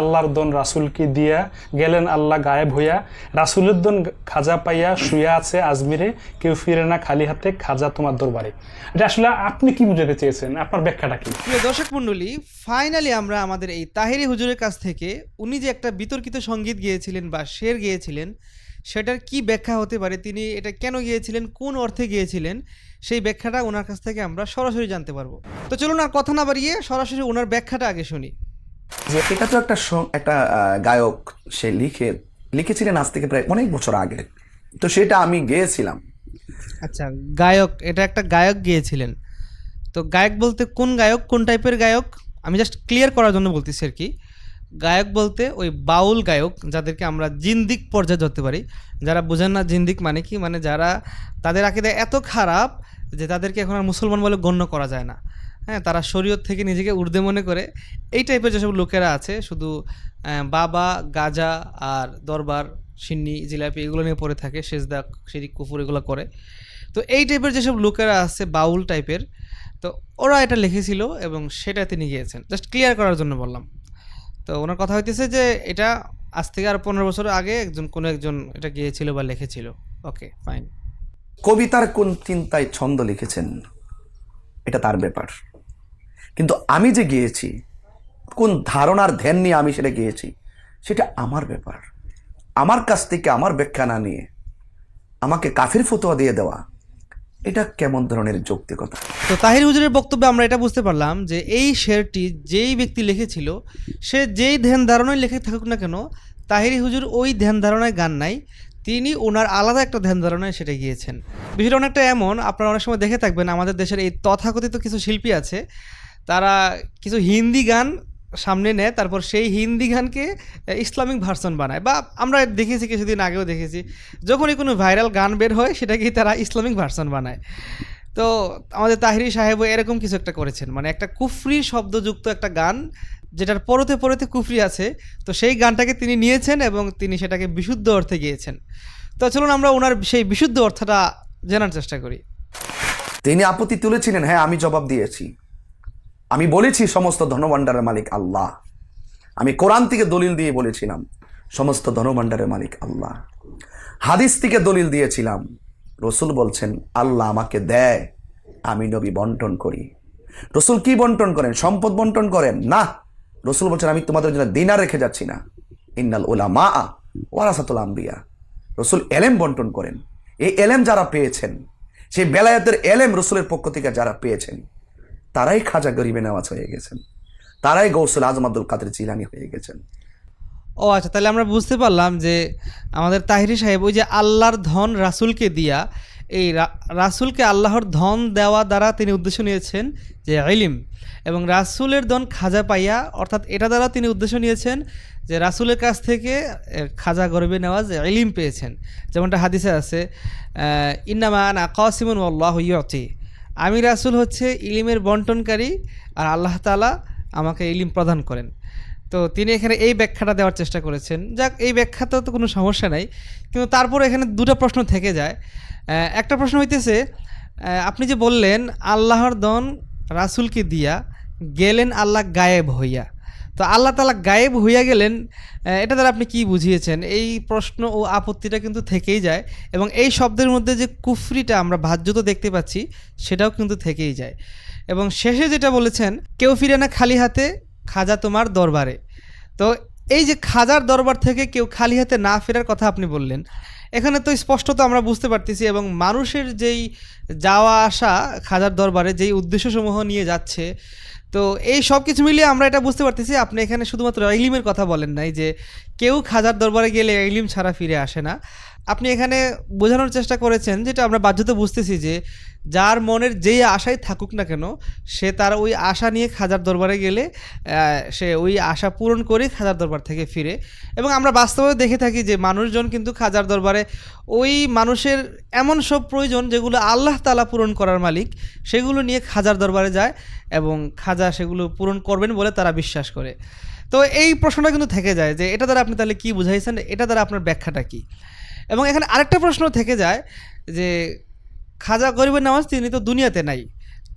আল্লাহর দন রাসুলকে দিয়া গেলেন আল্লাহ গায়েব হইয়া। রাসুলের দন খাজা পাইয়া শুয়া আছে আজমিরে, কেউ ফিরে না খালি হাতে, খাজা তোমার দরবারে। এটা আসলে আপনি কি বুঝাতে চেয়েছেন? আপনার ব্যাখ্যাটা কি? প্রিয় দর্শক মণ্ডলী ফাইনালি আমরা আমাদের এই তাহেরি হুজুরের কাছ থেকে উনি যে একটা বিতর্কিত সংগীত গিয়েছিলেন বা শের গিয়েছিলেন, সেটার কি ব্যাখ্যা হতে পারে? তিনি এটা কেন গিয়েছিলেন? কোন অর্থে গিয়েছিলেন? সেই ব্যাখ্যাটা ওনার কাছ থেকে আমরা সরাসরি জানতে পারব। তো চলুন আর কথা না বাড়িয়ে সরাসরি ওনার ব্যাখ্যাটা আগে শুনি। যে এটা তো একটা একটা গায়ক সে লিখে, লিখেছিলেন আজ থেকে প্রায় অনেক বছর আগে। তো সেটা আমি গেয়েছিলাম। আচ্ছা গায়ক, এটা একটা গায়ক গিয়েছিলেন। তো গায়ক বলতে কোন গায়ক, কোন টাইপের গায়ক? আমি জাস্ট ক্লিয়ার করার জন্য বলতেছি আর কি। গায়ক বলতে ওই বাউল গায়ক, যাদেরকে আমরা জিন্দিক পর্যায়ে ধরতে পারি। যারা বোঝেন না জিন্দিক মানে কি? মানে যারা তাদের আকিদা এত খারাপ যে তাদেরকে এখন আর মুসলমান বলে গণ্য করা যায় না। হ্যাঁ তারা শরীয়ত থেকে নিজেকে উর্দে মনে করে। এই টাইপের যেসব লোকেরা আছে, শুধু বাবা, গাজা আর দরবার, সিন্নি, জিলাপি, এগুলো নিয়ে পড়ে থাকে, সেজদা শিরিক কুফুর, এগুলো করে। তো এই টাইপের যেসব লোকেরা আছে, বাউল টাইপের তো ওরা এটা লিখেছিল এবং সেটা তিনি গিয়েছেন। জাস্ট ক্লিয়ার করার জন্য বললাম। তো ওনার কথা হইতেছে যে, এটা আজ থেকে আর পনেরো বছর আগে একজন, কোনো একজন এটা গিয়েছিল বা লিখেছিল। ওকে ফাইন কবিতার কোন চিন্তায় ছন্দ লিখেছেন? এটা তার ব্যাপার। কিন্তু আমি যে গিয়েছি, কোন ধারণার ধ্যান নিয়ে আমি সেটা গিয়েছি, সেটা আমার ব্যাপার। আমার কাছ থেকে আমার ব্যাখ্যা না নিয়ে আমাকে কাফির ফতোয়া দিয়ে দেওয়া, এটা কেমন ধরনের যৌক্তিকতা? তো তাহির হুজুরের বক্তব্যে আমরা এটা বুঝতে পারলাম যে এই শেরটি যেই ব্যক্তি লিখেছিল, সে যেই ধ্যান ধারণায় লেখে থাকুক না কেন, তাহিরি হুজুর ওই ধ্যান ধারণায় গান নাই, তিনি ওনার আলাদা একটা ধ্যান ধারণায় সেটা গিয়েছেন। বিষয়টা অনেকটা এমন, আপনারা অনেক সময় দেখে থাকবেন, আমাদের দেশের এই তথাকথিত কিছু শিল্পী আছে তারা কিছু হিন্দি গান সামনে নেয়, তারপর সেই হিন্দি গানকে ইসলামিক ভার্সন বানায়। বা আমরা দেখেছি, কিছুদিন আগেও দেখেছি, যখনই কোনো ভাইরাল গান বের হয়, সেটাকেই তারা ইসলামিক ভার্সন বানায়। তো আমাদের তাহিরি সাহেবও এরকম কিছু একটা করেছেন। মানে একটা কুফরি শব্দযুক্ত একটা গান, যেটার পরতে পরতে কুফরি আছে, তো সেই গানটাকে তিনি নিয়েছেন এবং তিনি সেটাকে বিশুদ্ধ অর্থে গিয়েছেন। তো চলুন আমরা ওনার সেই বিশুদ্ধ অর্থটা জানার চেষ্টা করি। তিনি আপত্তি তুলেছিলেন হ্যাঁ আমি জবাব দিয়েছি। আমি বলেছি সমস্ত ধনভাণ্ডারের মালিক আল্লাহ। আমি কোরআন থেকে দলিল দিয়ে বলেছিলাম, সমস্ত ধনভাণ্ডারের মালিক আল্লাহ। হাদিস থেকে দলিল দিয়েছিলাম, রসুল বলছেন, আল্লাহ আমাকে দেয়, আমি নবী বন্টন করি। রসুল কি বন্টন করেন? সম্পদ বন্টন করেন? না। রসুল বলছেন, আমি তোমাদের জন্য দিনার রেখে যাচ্ছি না। ইন্নাল ওলা মা ওয়ারাসাতুল আম্বিয়া। রসুল এলেম বন্টন করেন। এই এলেম যারা পেয়েছেন, সেই বেলায়েতের এলেম রসুলের পক্ষ থেকে যারা পেয়েছেন তারাই খাজা গরিবে নেওয়াজ হয়ে গেছেন। তারাই গৌসুল আজম আব্দুল কাদের জিলানি হয়ে গেছেন। ও আচ্ছা তাহলে আমরা বুঝতে পারলাম যে আমাদের তাহিরি সাহেব ওই যে আল্লাহর ধন রাসূলকে দিয়া, এই রাসূলকে আল্লাহর ধন দেওয়া দ্বারা তিনি উদ্দেশ্য নিয়েছেন যে ইলিম এবং রাসূলের ধন খাজা পাইয়া, অর্থাৎ এটা দ্বারা তিনি উদ্দেশ্য নিয়েছেন যে রাসূলের কাছ থেকে খাজা গর্বে নেওয়াজ ইলিম পেয়েছেন। যেমনটা হাদিসে আছে ইন্নামা আনা কাসিমুন আল্লাহ ইয়তি আমি রাসুল হচ্ছে ইলিমের বন্টনকারী আর আল্লাহ তালা আমাকে ইলিম প্রদান করেন। তো তিনি এখানে এই ব্যাখ্যাটা দেওয়ার চেষ্টা করেছেন। যাক, এই ব্যাখ্যাতে তো কোনো সমস্যা নাই। কিন্তু তারপর এখানে দুটা প্রশ্ন থেকে যায়। একটা প্রশ্ন হইতেছে আপনি যে বললেন, আল্লাহর দন রাসুলকে দিয়া গেলেন আল্লাহ গায়েব হইয়া। তো আল্লাহ তালা গায়েব হইয়া গেলেন এটা দ্বারা আপনি কি বুঝিয়েছেন? এই প্রশ্ন ও আপত্তিটা কিন্তু থেকেই যায় এবং এই শব্দের মধ্যে যে কুফরিটা আমরা ভাজ্যত দেখতে পাচ্ছি, সেটাও কিন্তু থেকেই যায়। এবং শেষে যেটা বলেছেন, কেউ ফিরে না খালি হাতে, খাজা তোমার দরবারে। তো এই যে খাজার দরবার থেকে কেউ খালি হাতে না ফেরার কথা আপনি বললেন এখানে তো স্পষ্টত আমরা বুঝতে পারতেছি এবং মানুষের যেই যাওয়া আসা খাজার দরবারে যেই উদ্দেশ্যসমূহ নিয়ে যাচ্ছে, তো এই সব কিছু মিলিয়ে আমরা এটা বুঝতে পারতেছি। আপনি এখানে শুধুমাত্র ইলিমের কথা বলেন নাই যে কেউ খাজার দরবারে গেলে ইলিম ছাড়া ফিরে আসে না। আপনি এখানে বোঝানোর চেষ্টা করেছেন, যেটা আমরা বাধ্যত বুঝতেছি যে যার মনের যেই আশাই থাকুক না কেন, সে তার ওই আশা নিয়ে খাজার দরবারে গেলে সে ওই আশা পূরণ করে খাজার দরবার থেকে ফিরে। এবং আমরা বাস্তবেও দেখে থাকি যে মানুষজন কিন্তু খাজার দরবারে ওই মানুষের এমন সব প্রয়োজন যেগুলো আল্লাহ তালা পূরণ করার মালিক, সেগুলো নিয়ে খাজার দরবারে যায় এবং খাজা সেগুলো পূরণ করবেন বলে তারা বিশ্বাস করে। তো এই প্রশ্নটা কিন্তু থেকে যায় যে এটা দ্বারা আপনি তাহলে কি বুঝাইছেন? এটা দ্বারা আপনার ব্যাখ্যাটা কি? এবং এখানে আরেকটা প্রশ্ন থেকে যায় যে খাজা গরিবের নামাজ তিনি তো দুনিয়াতে নাই।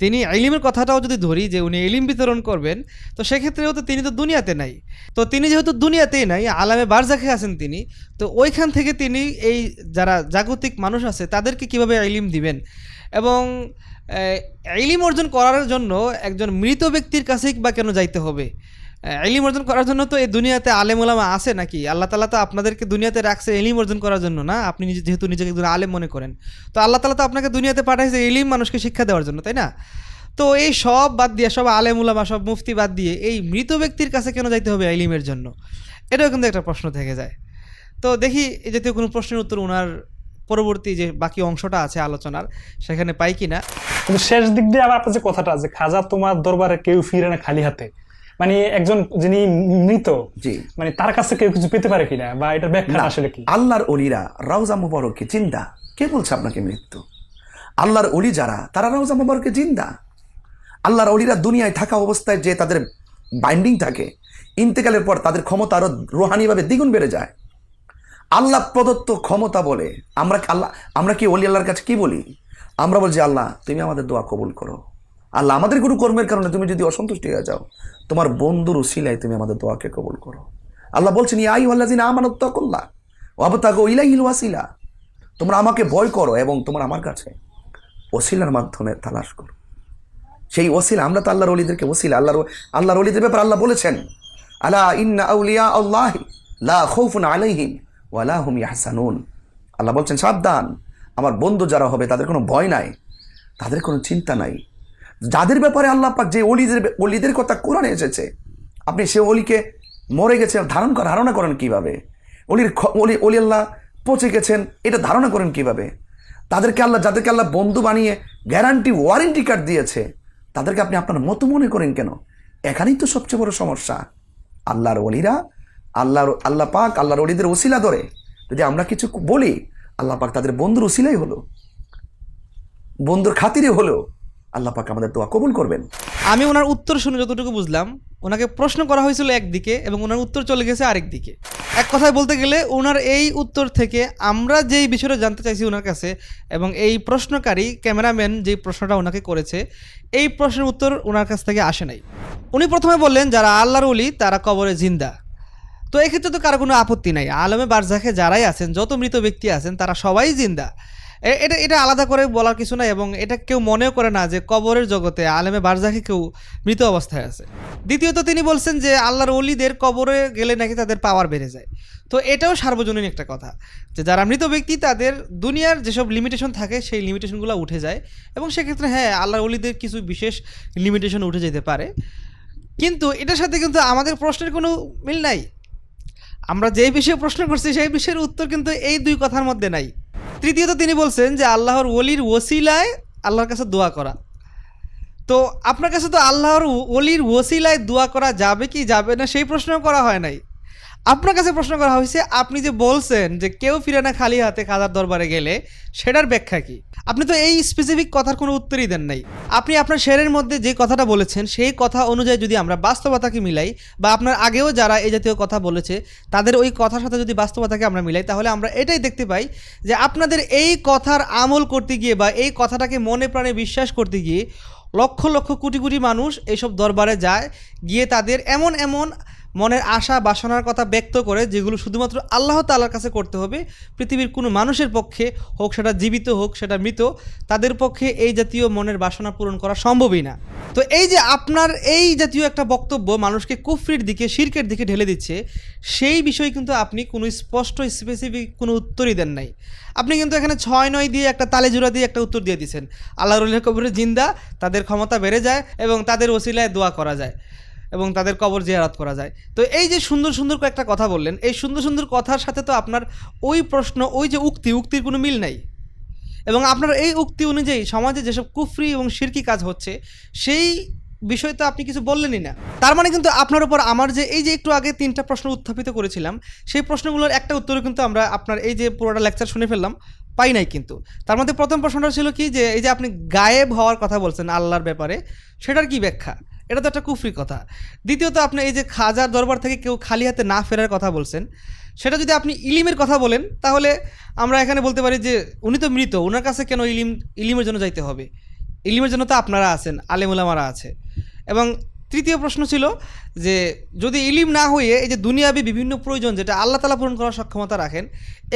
তিনি এলিমের কথাটাও যদি ধরি যে উনি এলিম বিতরণ করবেন, তো সেক্ষেত্রেও তো তিনি তো দুনিয়াতে নাই। তো তিনি যেহেতু দুনিয়াতেই নাই, আলামে বারজাখে আছেন তিনি, তো ওইখান থেকে তিনি এই যারা জাগতিক মানুষ আছে, তাদেরকে কীভাবে এলিম দিবেন? এবং এলিম অর্জন করার জন্য একজন মৃত ব্যক্তির কাছেই বা কেন যাইতে হবে? ইলিম অর্জন করার জন্য তো এই দুনিয়াতে আলেম ওলামা আছে নাকি? আল্লাহ তালা তো আপনাদেরকে দুনিয়াতে রাখছে এলিম অর্জন করার জন্য না? আপনি নিজে যেহেতু নিজেকে একজন আলেম মনে করেন। তো আল্লাহ তালা তো আপনাকে দুনিয়াতে পাঠাইছে এলিম মানুষকে শিক্ষা দেওয়ার জন্য, তাই না? তো এই সব বাদ দিয়ে, সব আলেম উলামা, সব মুফতি বাদ দিয়ে এই মৃত ব্যক্তির কাছে কেন যাইতে হবে এলিমের জন্য? এটাও কিন্তু একটা প্রশ্ন থেকে যায়। তো দেখি এই জাতীয় কোনো প্রশ্নের উত্তর ওনার পরবর্তী যে বাকি অংশটা আছে আলোচনার, সেখানে পাই কিনা? কিন্তু শেষ দিক দিয়ে আবার আপনার যে কথাটা যে খাজা তোমার দরবারে কেউ ফিরে না খালি হাতে। মানে একজন যিনি মৃত জি। মানে তার কাছে কেউ কিছু পেতে পারে কিনা? বা এটার ব্যাখ্যা আসলে কি? আল্লাহর অলিরা রাউজা মুবারককে জিন্দা। কে বলছে আপনাকে মৃত্যু? আল্লাহর অলি যারা তারা রাউজা মুবারকে জিন্দা। আল্লাহর অলিরা দুনিয়ায় থাকা অবস্থায় যে তাদের বাইন্ডিং থাকে ইন্তেকালের পর তাদের ক্ষমতা আরও রোহানিভাবে দ্বিগুণ বেড়ে যায়। আল্লাহ প্রদত্ত ক্ষমতা বলে আমরা আল্লাহ আমরা কি অলি আল্লাহর কাছে কি বলি? আমরা বলছি আল্লাহ তুমি আমাদের দোয়া কবুল করো। আল্লাহ আমাদের কোনো কর্মের কারণে তুমি যদি অসন্তুষ্ট হয়ে যাও, তোমার বন্ধুর উসিলায় তুমি আমাদের দোয়াকে কবল করো। আল্লাহ বলছেন ইয়াই আল্লাহ জিনা আমানত করল্লা অবতাগো ইলাইহিল ওয়াসিলা। তোমরা আমাকে ভয় করো এবং তোমরা আমার কাছে ওসিলার মাধ্যমে তালাশ করো। সেই ওসিলা, আমরা তো আল্লাহর অলিদেরকে ওসিলা, আল্লাহর আল্লাহর অলিদের ব্যাপারে আল্লাহ বলেছেন, আলা ইন্না আউলিয়া আল্লাহ লা খৌফুন আলাইহিম ওয়ালা হুম ইয়াহসানুন। আল্লাহ বলছেন, সাবধান, আমার বন্ধু যারা হবে তাদের কোনো ভয় নাই, তাদের কোনো চিন্তা নাই। যাদের ব্যাপারে আল্লাহ পাক যে অলিদের অলিদের কথা কোরআনে এসেছে, আপনি সে অলিকে মরে গেছে ধারণ ধারণা করেন কীভাবে? অলির অলি অলি আল্লাহ পচে গেছেন, এটা ধারণা করেন কীভাবে? তাদেরকে আল্লাহ যাদেরকে আল্লাহ বন্ধু বানিয়ে গ্যারান্টি ওয়ারেন্টি কার্ড দিয়েছে, তাদেরকে আপনি আপনার মতো মনে করেন কেন? এখানেই তো সবচেয়ে বড় সমস্যা। আল্লাহর অলিরা আল্লাহর, আল্লাহ পাক আল্লাহর অলিদের ওসিলা ধরে। যদি আমরা কিছু বলি, আল্লাহ পাক তাদের বন্ধুর ওসিলাই হলো। বন্ধুর খাতিরে হলো। আল্লাহ পাক আমাদের দোয়া কবুল করবেন। আমি ওনার উত্তর শুনে যতটুকু বুঝলাম, ওনাকে প্রশ্ন করা হয়েছিল একদিকে এবং ওনার উত্তর চলে গেছে আরেক দিকে। এক কথায় বলতে গেলে, ওনার এই উত্তর থেকে আমরা যেই বিষয়টা জানতে চাইছি ওনার কাছে এবং এই প্রশ্নকারী ক্যামেরাম্যান যেই প্রশ্নটা ওনাকে করেছে, এই প্রশ্নের উত্তর ওনার কাছ থেকে আসে নাই। উনি প্রথমে বললেন, যারা আল্লাহর উলি তারা কবরে জিন্দা। তো এক্ষেত্রে তো কারও কোনো আপত্তি নাই। আলমে বারজাখে যারাই আছেন, যত মৃত ব্যক্তি আছেন, তারা সবাই জিন্দা। এটা এটা আলাদা করে বলার কিছু নাই এবং এটা কেউ মনেও করে না যে কবরের জগতে আলেমে বারজাখে কেউ মৃত অবস্থায় আছে। দ্বিতীয়ত তিনি বলছেন যে আল্লাহর অলিদের কবরে গেলে নাকি তাদের পাওয়ার বেড়ে যায়। তো এটাও সার্বজনীন একটা কথা যে যারা মৃত ব্যক্তি, তাদের দুনিয়ার যেসব লিমিটেশন থাকে, সেই লিমিটেশনগুলো উঠে যায় এবং সেক্ষেত্রে হ্যাঁ আল্লাহর অলিদের কিছু বিশেষ লিমিটেশন উঠে যেতে পারে। কিন্তু এটার সাথে কিন্তু আমাদের প্রশ্নের কোনো মিল নাই। আমরা যে বিষয়ে প্রশ্ন করছি, সেই বিষয়ের উত্তর কিন্তু এই দুই কথার মধ্যে নাই। তৃতীয়ত তিনি বলছেন যে আল্লাহর ওলির ওসিলায় আল্লাহর কাছে দোয়া করা। তো আপনার কাছে তো আল্লাহর ওলির ওসিলায় দোয়া করা যাবে কি যাবে না সেই প্রশ্ন করা হয় নাই। আপনার কাছে প্রশ্ন করা হয়েছে, আপনি যে বলছেন যে কেউ ফিরে না খালি হাতে খাজার দরবারে গেলে, সেটার ব্যাখ্যা কি? আপনি তো এই স্পেসিফিক কথার কোনো উত্তরই দেন নাই। আপনি আপনার শেরের মধ্যে যে কথাটা বলেছেন, সেই কথা অনুযায়ী যদি আমরা বাস্তবতাকে মিলাই, বা আপনার আগেও যারা এই জাতীয় কথা বলেছে, তাদের ওই কথার সাথে যদি বাস্তবতাকে আমরা মিলাই, তাহলে আমরা এটাই দেখতে পাই যে আপনাদের এই কথার আমল করতে গিয়ে, বা এই কথাটাকে মনে প্রাণে বিশ্বাস করতে গিয়ে, লক্ষ লক্ষ কোটি কোটি মানুষ এইসব দরবারে যায়, গিয়ে তাদের এমন এমন মনের আশা, বাসনার কথা ব্যক্ত করে যেগুলো শুধুমাত্র আল্লাহ তাআলার কাছে করতে হবে, পৃথিবীর কোনো মানুষের পক্ষে হোক সেটা জীবিত হোক, সেটা মৃত, তাদের পক্ষে এই জাতীয় মনের বাসনা পূরণ করা সম্ভবই না। তো এই যে আপনার এই জাতীয় একটা বক্তব্য মানুষকে কুফরির দিকে, শিরকের দিকে ঢেলে দিচ্ছে, সেই বিষয়ে কিন্তু আপনি কোনো স্পষ্ট স্পেসিফিক কোনো উত্তরই দেন নাই। আপনি কিন্তু এখানে ছয় নয় দিয়ে একটা তালে জোড়া দিয়ে একটা উত্তর দিয়ে দিচ্ছেন আল্লাহ রুলের কবরে জিন্দা, তাদের ক্ষমতা বেড়ে যায় এবং তাদের ওসিলায় দোয়া করা যায়। এবং তাদের কবর জিয়ারত করা যায়। তো এই যে সুন্দর সুন্দর কয়েকটা কথা বললেন, এই সুন্দর সুন্দর কথার সাথে তো আপনার ওই প্রশ্ন, ওই যে উক্তি, উক্তির কোনো মিল নাই। এবং আপনার এই উক্তি অনুযায়ী সমাজে যেসব কুফরি এবং শিরকি কাজ হচ্ছে, সেই বিষয় তো আপনি কিছু বললেনই না। তার মানে কিন্তু আপনার উপর আমার যে এই যে একটু আগে তিনটা প্রশ্ন উত্থাপিত করেছিলাম, সেই প্রশ্নগুলোর একটা উত্তরে কিন্তু আমরা আপনার এই যে পুরোটা লেকচার শুনে ফেললাম। পাই নাই কিন্তু। তার মধ্যে প্রথম প্রশ্নটা ছিল কি যে, এই যে আপনি গায়েব হওয়ার কথা বলছেন আল্লাহর ব্যাপারে, সেটার কি ব্যাখ্যা? এটা তো একটা কুফরি কথা। দ্বিতীয়ত আপনি এই যে খাজার দরবার থেকে কেউ খালি হাতে না ফেরার কথা বলছেন, সেটা যদি আপনি ইলিমের কথা বলেন, তাহলে আমরা এখানে বলতে পারি যে, উনি তো মৃত ওনার কাছে কেন ইলিম, ইলিমের জন্য যাইতে হবে? ইলিমের জন্য তো আপনারা আছেন আলেমুলামারা আছে। এবং তৃতীয় প্রশ্ন ছিল যে যদি ইলিম না হয়ে এই যে দুনিয়াবি বিভিন্ন প্রয়োজন যেটা আল্লাহ তালা পূরণ করার সক্ষমতা রাখেন,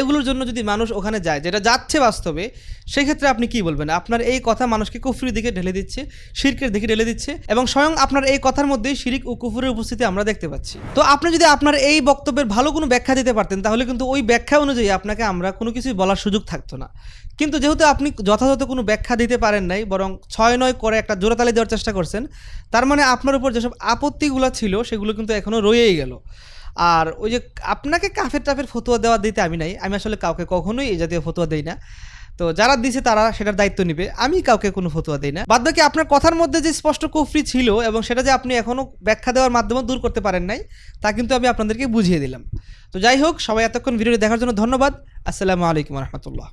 এগুলোর জন্য যদি মানুষ ওখানে যায়, যেটা যাচ্ছে বাস্তবে সেই ক্ষেত্রে আপনি কি বলবেন? আপনার এই কথা মানুষকে কুফরির দিকে ঢেলে দিচ্ছে, শিরকের দিকে ঢেলে দিচ্ছে এবং স্বয়ং আপনার এই কথার মধ্যেই শিরিক ও কুফুরের উপস্থিতি আমরা দেখতে পাচ্ছি। তো আপনি যদি আপনার এই বক্তব্যের ভালো কোনো ব্যাখ্যা দিতে পারতেন, তাহলে কিন্তু ওই ব্যাখ্যা অনুযায়ী আপনাকে আমরা কোনো কিছুই বলার সুযোগ থাকতো না। কিন্তু যেহেতু আপনি যথাযথ কোনো ব্যাখ্যা দিতে পারেন নাই, বরং ছয় নয় করে একটা জোড়াতালি দেওয়ার চেষ্টা করছেন, তার মানে আপনার উপর যেসব আপত্তিগুলো ছিল সেগুলো কিন্তু এখনও রয়েই গেল। আর ওই যে আপনাকে কাফের টাফের ফতুয়া দেওয়া দিতে আমি নাই, আমি আসলে কাউকে কখনোই এই জাতীয় ফতুয়া দিই না। তো যারা দিছে তারা সেটার দায়িত্ব নেবে, আমি কাউকে কোনো ফতুয়া দিই না। বাদ বাকি আপনার কথার মধ্যে যে স্পষ্ট কুফরি ছিল এবং সেটা যে আপনি এখনও ব্যাখ্যা দেওয়ার মাধ্যমে দূর করতে পারেন নাই, তা কিন্তু আমি আপনাদেরকে বুঝিয়ে দিলাম। তো যাই হোক, সবাই এতক্ষণ ভিডিওটি দেখার জন্য ধন্যবাদ। আসসালামু আলাইকুম রহমতুল্লাহ।